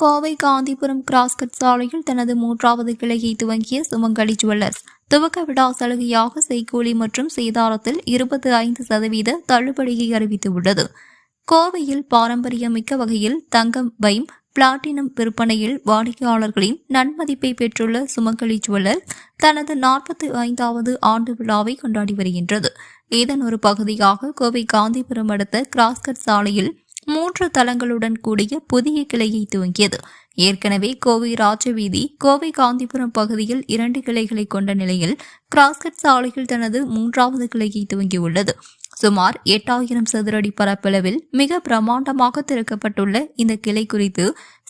Kovai Gandhipuram cross cut சாலையில் தனது மூன்றாவது கிளையை துவங்கிய சுமங்கலி ஜுவல்லர்ஸ். துவக்க விழா சலுகையாக செய்கூலி மற்றும் சேதாரத்தில் இருபத்தி ஐந்து சதவீத தள்ளுபடியை அறிவித்துள்ளது. கோவையில் பாரம்பரியமிக்க வகையில் தங்கம் பைம் பிளாட்டினம் விற்பனையில் வாடிக்கையாளர்களின் நன்மதிப்பை பெற்றுள்ள சுமங்கலி ஜுவல்லர் தனது நாற்பத்தி ஐந்தாவது ஆண்டு விழாவை கொண்டாடி வருகின்றது. இதன் ஒரு பகுதியாக கோவை காந்திபுரம் அடுத்த கிராஸ்கட் சாலையில் மூன்று தளங்களுடன் கூடிய புதிய கிளையை துவங்கியது. ஏற்கனவே கோவை ராஜவீதி கோவை காந்திபுரம் பகுதியில் இரண்டு கிளைகளை கொண்ட நிலையில் கிராஸ்கட் சாலையில் தனது மூன்றாவது கிளையை துவங்கியுள்ளது. சுமார் எட்டாயிரம் சதுரடி பரப்பளவில் மிக பிரம்மாண்டமாக திறக்கப்பட்டுள்ள இந்த கிளை குறித்து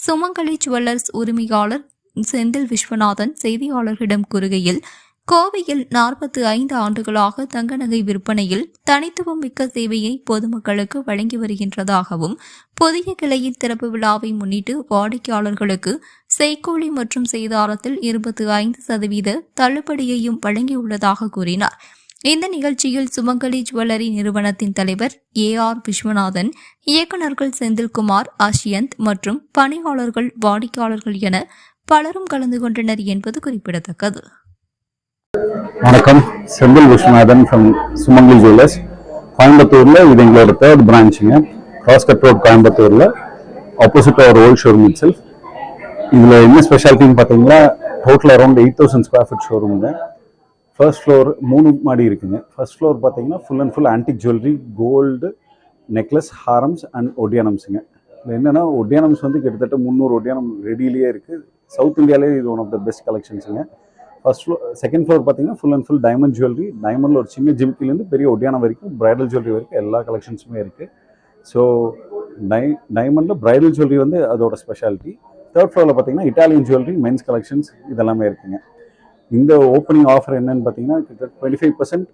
சுமங்கலி ஜுவல்லர்ஸ் உரிமையாளர் செந்தில் விஸ்வநாதன் செய்தியாளர்களிடம் கூறுகையில் கோவையில் நாற்பத்தி ஐந்து ஆண்டுகளாக தங்க நகை விற்பனையில் தனித்துவம் மிக்க சேவையை பொதுமக்களுக்கு வழங்கி வருகின்றதாகவும் புதிய கிளையின் திறப்பு விழாவை முன்னிட்டு வாடிக்கையாளர்களுக்கு செய்கூலி மற்றும் சேதாரத்தில் இருபத்தி ஐந்து சதவீத தள்ளுபடியையும் வழங்கியுள்ளதாக கூறினார். இந்த நிகழ்ச்சியில் சுமங்கலி ஜுவல்லரி நிறுவனத்தின் தலைவர் ஏ ஆர் விஸ்வநாதன் இயக்குநர்கள் செந்தில்குமார் அஷ்யந்த் மற்றும் பணியாளர்கள் வாடிக்கையாளர்கள் என பலரும் கலந்து கொண்டனர் என்பது குறிப்பிடத்தக்கது. வணக்கம். செந்தில் விஸ்வநாதன் ஃப்ரம் சுமங்கலி ஜுவல்லர்ஸ் கோயம்புத்தூரில் இது எங்களோட தேர்ட் பிரான்ச்சுங்க கிராஸ்கட் ரோட் கோயம்புத்தூரில். ஆப்போசிட் அவர் ஓல்ட் ஷோரூம் இட் செல்ஃப் இதில் என்ன ஸ்பெஷாலிட்டின்னு பார்த்தீங்கன்னா total around eight thousand square feet ஷோரூமுங்க first floor மூணு மாடி இருக்குங்க. ஃபர்ஸ்ட் ஃப்ளோர் பார்த்தீங்கன்னா full and full antique jewellery gold necklace harams and ஒடியானம்ஸுங்க இதில் என்னென்னா ஒடியானம்ஸ் வந்து கிட்டத்தட்ட முந்நூறு ஒடியானம் ரெடியிலேயே இருக்குது சவுத் இந்தியாவிலே இது ஒன் ஆஃப் த பெஸ்ட் கலெக்ஷன்ஸுங்க ஃபர்ஸ்ட் ஃப்ளோர் செகண்ட் ஃப்ளோர் பார்த்தீங்கன்னா full and full diamond jewellery டைமண்டில் ஒரு சின்ன ஜிமிக்கிலேருந்து பெரிய ஒடியானம் வரைக்கும் பிரைடல் ஜுவல்லரி வரைக்கும் எல்லா கலெக்ஷன்ஸுமே இருக்குது ஸோ டை டைமண்டில் பிரைடல் ஜுவல்லரி வந்து அதோட ஸ்பெஷாலிட்டி தேர்ட் ஃப்ளோரில் பார்த்தீங்கன்னா இட்டாலியன் ஜுவல்லரி மென்ஸ் கலெக்ஷன்ஸ் இதெல்லாமே இருக்குங்க. இந்த ஓப்பனிங் ஆஃபர் என்னன்னு பார்த்தீங்கன்னா டுவெண்ட்டி ஃபைவ் பர்சன்ட்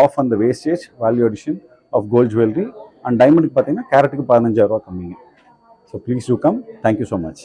ஆஃப் அந்த wastage value addition of gold jewellery and டைமண்டுக்கு பார்த்தீங்கன்னா கேரட்டுக்கு பதினஞ்சாயிரரூவா கம்மிங்க. So please do come thank you so much